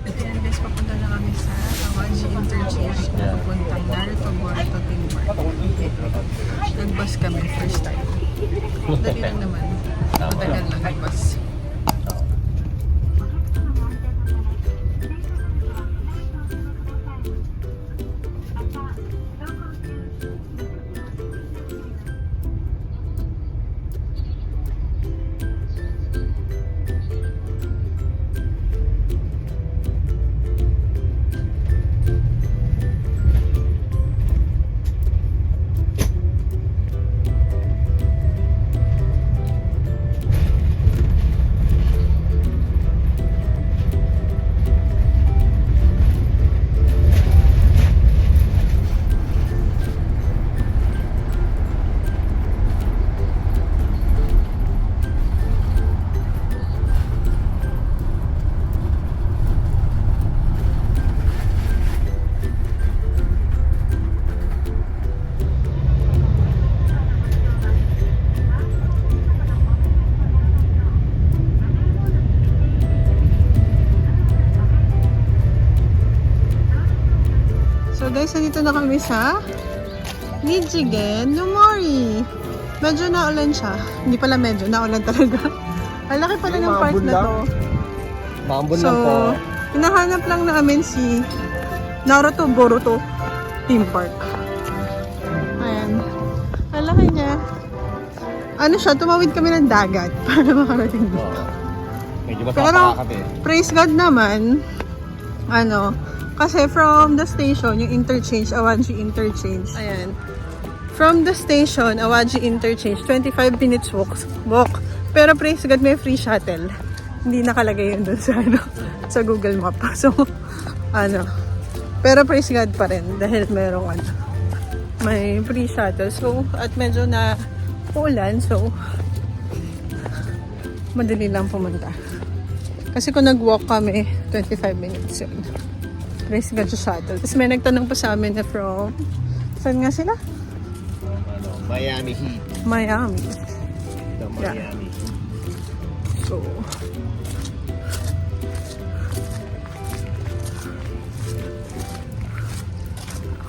Ayan guys, papunta na kami sa Awaji Interchange na papuntang Naruto Boruto Park. Nag-bus kami first time. Dali lang naman. Matagal lang nag-bus. Guys, nandito na kami sa Nijigen Numori. Medyo naulan siya. Hindi pala medyo, naulan talaga. Ang laki pala ng park na to. Maambon So, lang po. hinahanap lang namin si Naruto Boruto Theme Park. Ayan. Ang laki niya. Ano siya, tumawid kami ng dagat para makarating dito. Medyo Pero, masapaka kami. praise God naman, ano, kasi from the station, yung interchange, Awaji Interchange, ayan. From the station, Awaji Interchange, 25 minutes walk. walk. Pero praise God, may free shuttle. Hindi nakalagay yun dun sa, ano, sa Google Map. So, ano, pero praise God pa rin dahil merong ano, may free shuttle. So, at medyo na ulan, so, madali lang pumunta. Kasi kung nag-walk kami, 25 minutes yun. God sa shuttle. Tapos may nagtanong pa sa amin na from, saan nga sila? Ano, Miami Heat. Miami. The Yeah. Miami Heat. So,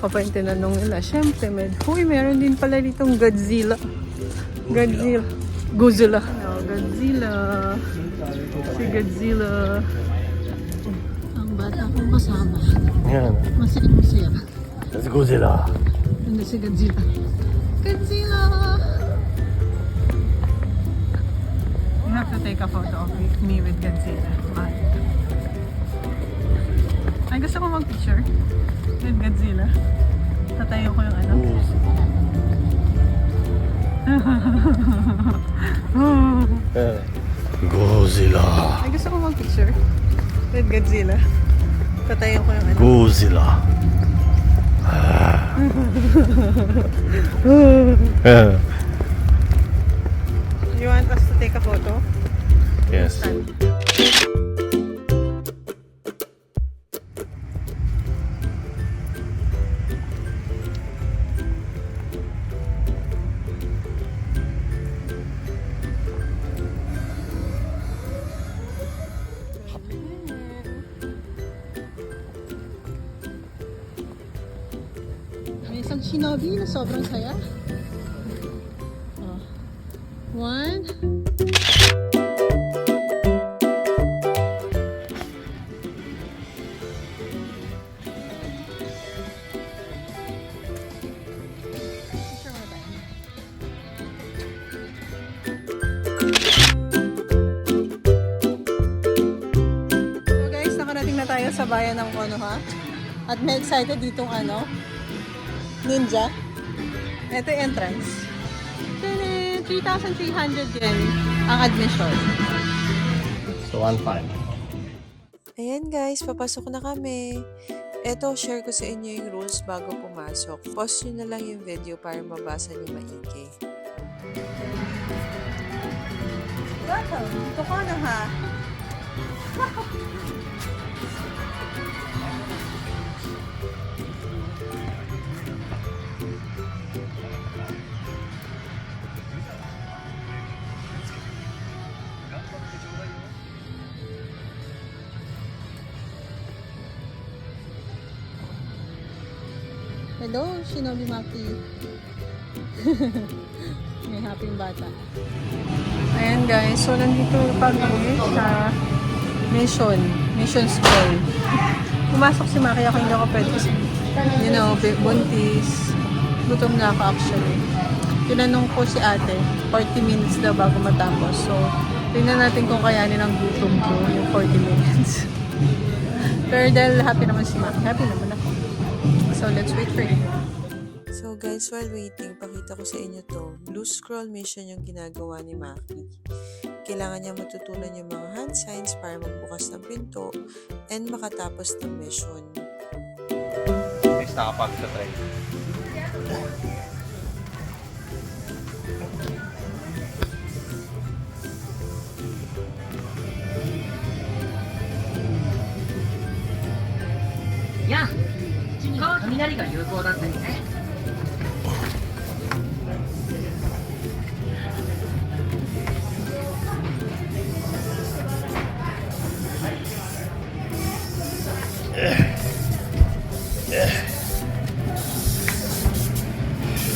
yung tinanong nila. Siyempre, med, huy, meron din pala ditong Godzilla. Godzilla. Godzilla. Ano, Godzilla. Si Godzilla. Bata kong kasama. Yan. Masaya masaya. Let's go sila. Ano si Godzilla? Godzilla! You have to take a photo of me with Godzilla. Mahal. Ay, gusto ko mag-picture with Godzilla. Tatayo ko yung ano. Godzilla. Ay, gusto ko mag-picture with Godzilla. Tatayo ko yung ano. Godzilla. You want us to take a photo? yes. Stand. Shinobi na sobrang saya. Oh. One. So guys, nakarating na tayo sa bayan ng Konoha. At may excited ditong ano, ninja. Ito yung entrance. Tadaan! 3,300 yen ang admission. So, 1.5. Ayan guys, papasok na kami. Eto, share ko sa inyo yung rules bago pumasok. Pause nyo na lang yung video para mabasa nyo maigi. Welcome! Dito ka na ha. Hello, Shinobi Maki. May happy bata. Ayan guys, so nandito kami sa mission, mission school. Pumasok si Maki, ako hindi ako pwede kasi, you know, bu- buntis. Gutom na ako actually. Tinanong ko si ate, 40 minutes daw bago matapos. So, tingnan natin kung kayanin ang gutom ko yung 40 minutes. Pero dahil happy naman si Maki, happy naman ako. So, let's wait for him. So guys, while waiting, pakita ko sa inyo to. Blue scroll mission yung ginagawa ni Maki. Kailangan niya matutunan yung mga hand signs para magbukas ng pinto and makatapos ng mission. Next nakapag は雷が有効だったよね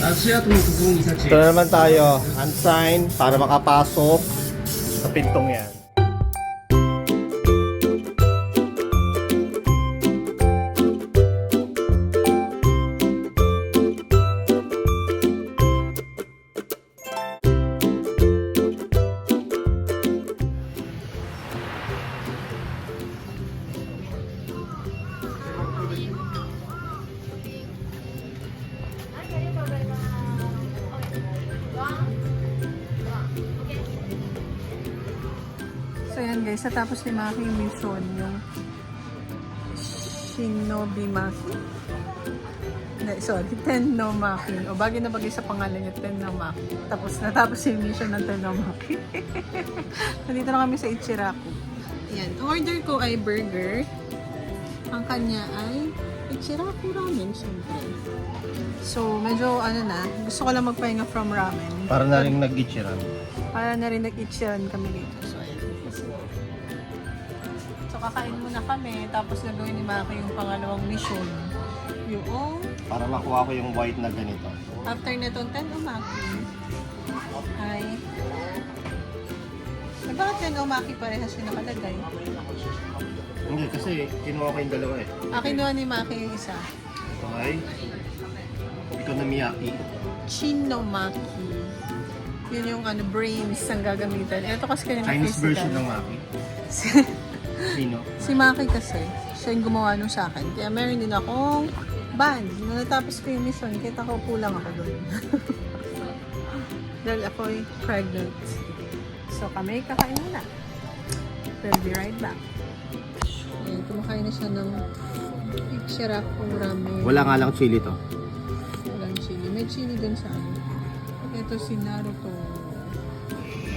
足跡のところに立ち Ito na naman tayo. Hand sign para makapasok sa pintong yan. Guys, natapos ni Maki yung mission, yung Shinobi Maki. Hindi, sorry, Tenno Maki. O bagay na bagay sa pangalan niya, Tenno Maki. Tapos natapos yung mission ng Tenno Maki. Nandito na kami sa Ichiraku. Yan, order ko ay burger. Ang kanya ay Ichiraku ramen, syempre. So, medyo ano na, gusto ko lang magpahinga from ramen. Para na rin nag-ichiran. Para na rin nag-ichiran kami dito. So, kakain muna kami. Tapos gagawin ni Maki yung pangalawang mission. Yung Para makuha ko yung white na ganito. after nitong 10 umaki ay eh, bakit 10 umaki parehas yung nakalagay? Hindi, kasi kinuha ko yung dalawa eh. Ah, kinuha ni Maki yung isa. Ito ay Okonomiyaki. Chinomaki. Yun yung ano, brains ang gagamitan. Ito kasi kanina Chinese version ng Maki. Sino? Si Maki kasi, siya yung gumawa nung sa akin. Kaya meron din akong band. Nung natapos ko yung mission, kita ko po lang ako doon. Dahil ako'y pregnant. So kami kakain muna. We'll be right back. Ayan, kumakain na siya ng Ichiraku ramen. Wala nga lang chili to. Walang chili. May chili dun sa ano. Ito si Naruto.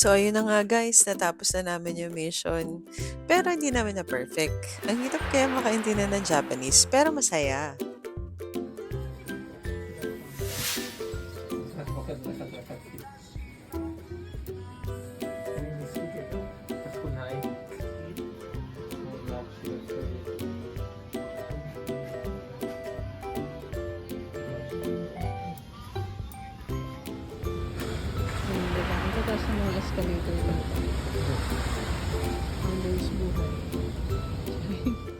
So, ayun na nga guys, natapos na namin yung mission. Pero hindi namin na perfect. Ang hirap kaya makaintindihan ng Japanese, pero masaya. Ng mga escalator. Ang buhay.